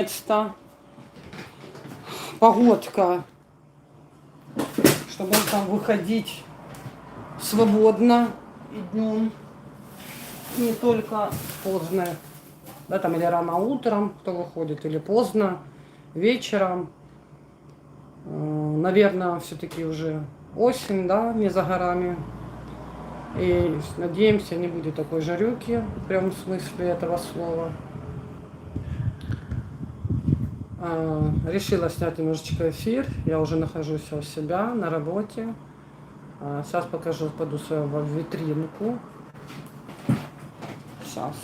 Наконец-то погодка, чтобы там выходить свободно и днем, не только поздно, да, там или рано утром, кто выходит, или поздно вечером. Э, Наверное, все-таки уже осень, да, не за горами. И надеемся, не будет такой жарюки, в прямом смысле этого слова. А, Решила снять немножечко эфир. Я уже нахожусь у себя на работе. А, Сейчас покажу, пойду свою в витринку. Сейчас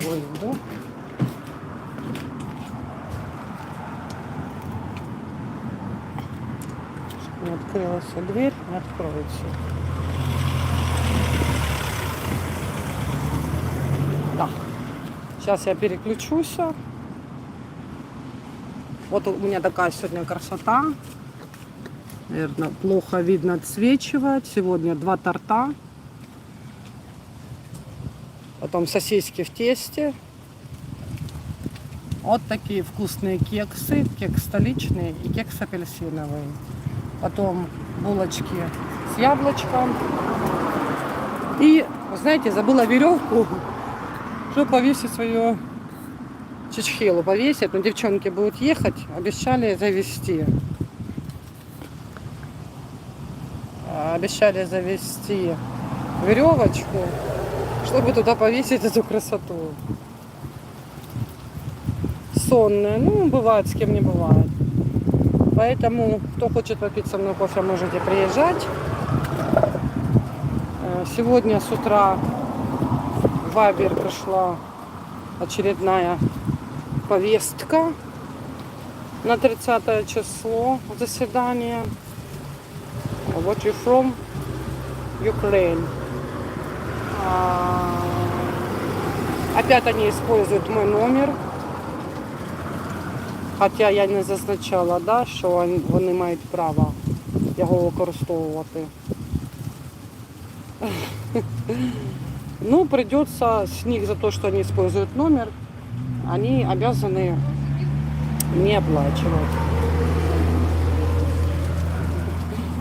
выйду. Не открылась дверь, не откроется. Так, сейчас я переключусь. Вот у меня такая сегодня красота. Наверное, плохо видно отсвечивает. Сегодня два торта. Потом сосиски в тесте. Вот такие вкусные кексы. Кекс столичный и кекс апельсиновый. Потом булочки с яблочком. И, знаете, забыла веревку, чтобы повесить свое чечхилу повесят, но девчонки будут ехать, обещали завести. А, Обещали завести веревочку, чтобы туда повесить эту красоту. Сонная, ну, бывает, с кем не бывает. Поэтому, кто хочет попить со мной кофе, можете приезжать. Э, Сегодня с утра в Вайбер пришла очередная повестка на 30 число заседания. What you from? Ukraine. Опять они используют мой номер. Хоча я не зазначала, да, що вон- вони мають право його використовувати. Ну, придется с них за то, что они используют номер, они обязаны не оплачивать.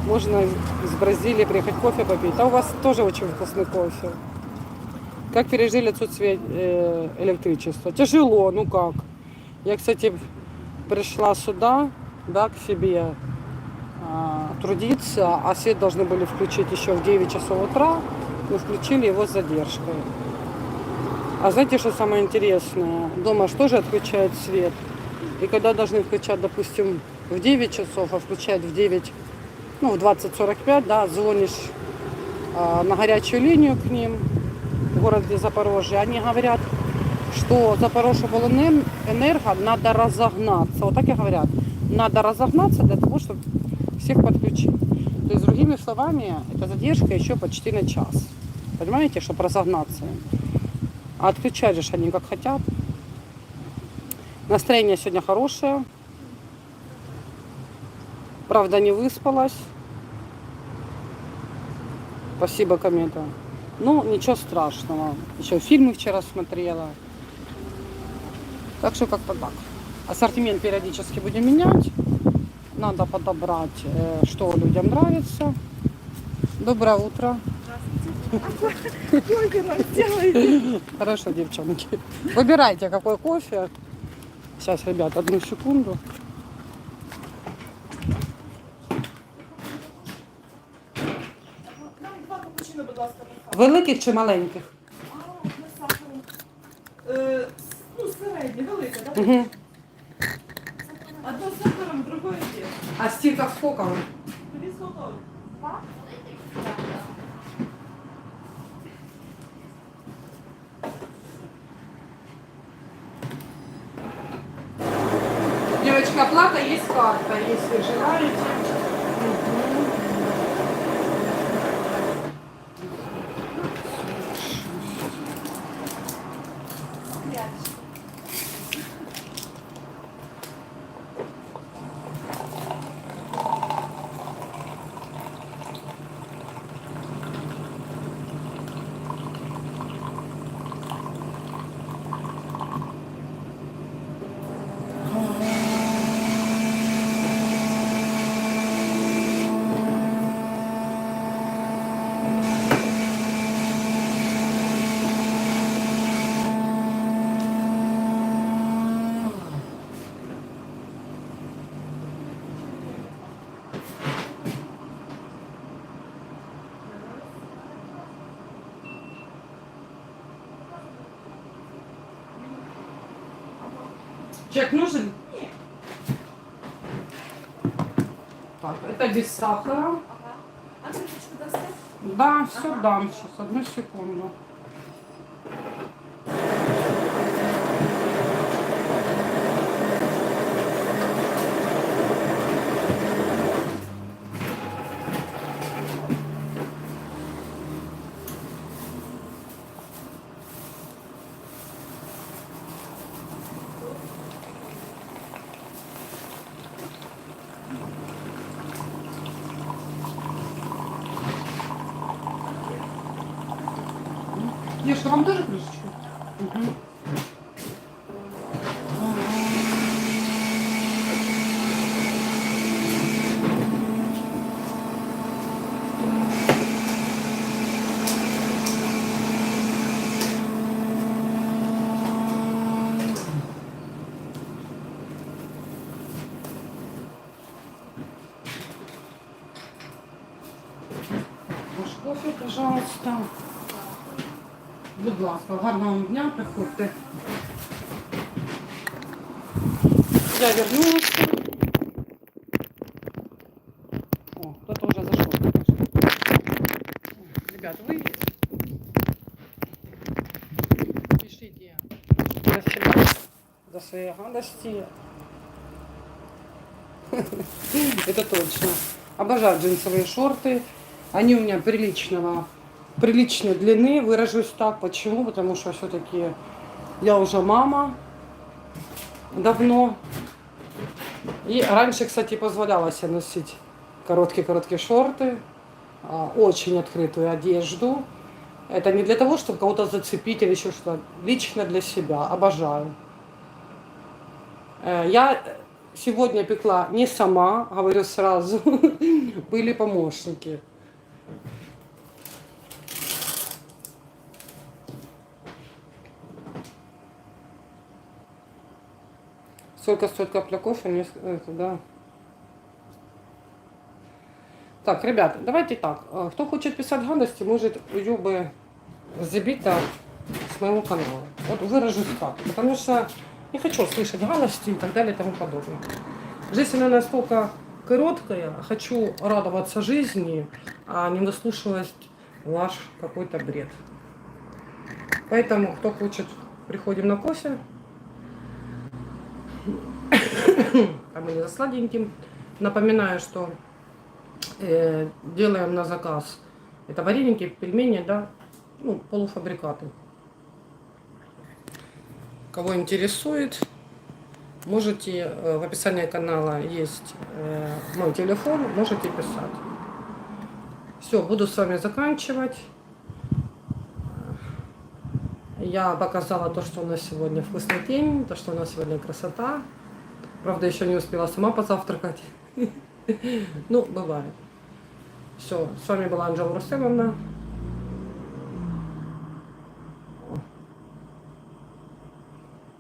Можно из Бразилии приехать кофе попить. А у вас тоже очень вкусный кофе. Как пережили отсутствие э, электричества? Тяжело, ну как. Я, кстати, пришла сюда, да, к себе а, трудиться, а свет должны были включить еще в 9 часов утра, но включили его с задержкой. А знаете, что самое интересное? Дома что же отключают свет? И когда должны включать, допустим, в 9 часов, а включают в 9, ну, в 20.45, да, звонишь а, на горячую линию к ним, в городе Запорожье, они говорят, что Запорожье энерго надо разогнаться. Вот так и говорят. Надо разогнаться для того, чтобы всех подключить. То есть, другими словами, эта задержка еще почти на час. Понимаете, чтобы разогнаться. А отключать же они как хотят. Настроение сегодня хорошее. Правда, не выспалась. Спасибо, комета. Ну, ничего страшного. Еще фильмы вчера смотрела. Так что как-то так. Ассортимент периодически будем менять. Надо подобрать, э, что людям нравится. Доброе утро. Сколько раз делаете? Хорошо, девчонки. Выбирайте, какой кофе. Сейчас, ребят, одну секунду. Нам два капучино, будь ласка, Великих чи маленьких? на сахару. Е, ну, середнє, велике, так? Угу. Одно з сахаром, другое без. А стільки сколько? Тобі готові? Два? Оплата есть карта, если желаете. Чек нужен? Так, это без сахара. Ага. А крышечку достать? Да, все дам сейчас, одну секунду. Девушка, вам тоже крышечку? Мгм. Ваш кофе, пожалуйста. Будь ласка, гарного вам дня, приходьте. Я вернулась. О, кто-то уже зашел. Ребят, вы пишите до себя, до своей гадости. Это точно. Обожаю джинсовые шорты. Они у меня приличного, приличной длины. Выражусь так. Почему? Потому что все-таки я уже мама давно. И раньше, кстати, позволяла себе носить короткие-короткие шорты, а, очень открытую одежду. Это не для того, чтобы кого-то зацепить или еще что-то. Лично для себя. Обожаю. Э, Я сегодня пекла не сама, говорю сразу. Были помощники. Сколько стоит капля кофе? Мне с- это, да. Так, ребята, давайте так. Э, Кто хочет писать гадости, может ее бы забить так с моего канала. Вот выражусь так. Потому что не хочу слышать гадости и так далее и тому подобное. Жизнь она настолько короткая, хочу радоваться жизни, а не наслушивать ваш какой-то бред. Поэтому, кто хочет, приходим на кофе. Мы не за сладеньким. Напоминаю, что э, делаем на заказ. Это вареники, пельмени, да, ну, полуфабрикаты. Кого интересует, можете, э, в описании канала есть э, мой телефон, можете писать. Все, буду с вами заканчивать. Я показала то, что у нас сегодня вкусный день, то, что у нас сегодня красота. Правда, еще не успела сама позавтракать. Ну, бывает. Все, с вами была Анжела Рустемовна.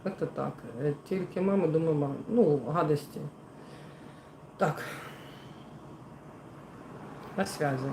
Это так. Е, Тільки мама, думаю, мама. Ну, гадості. Так. На связи.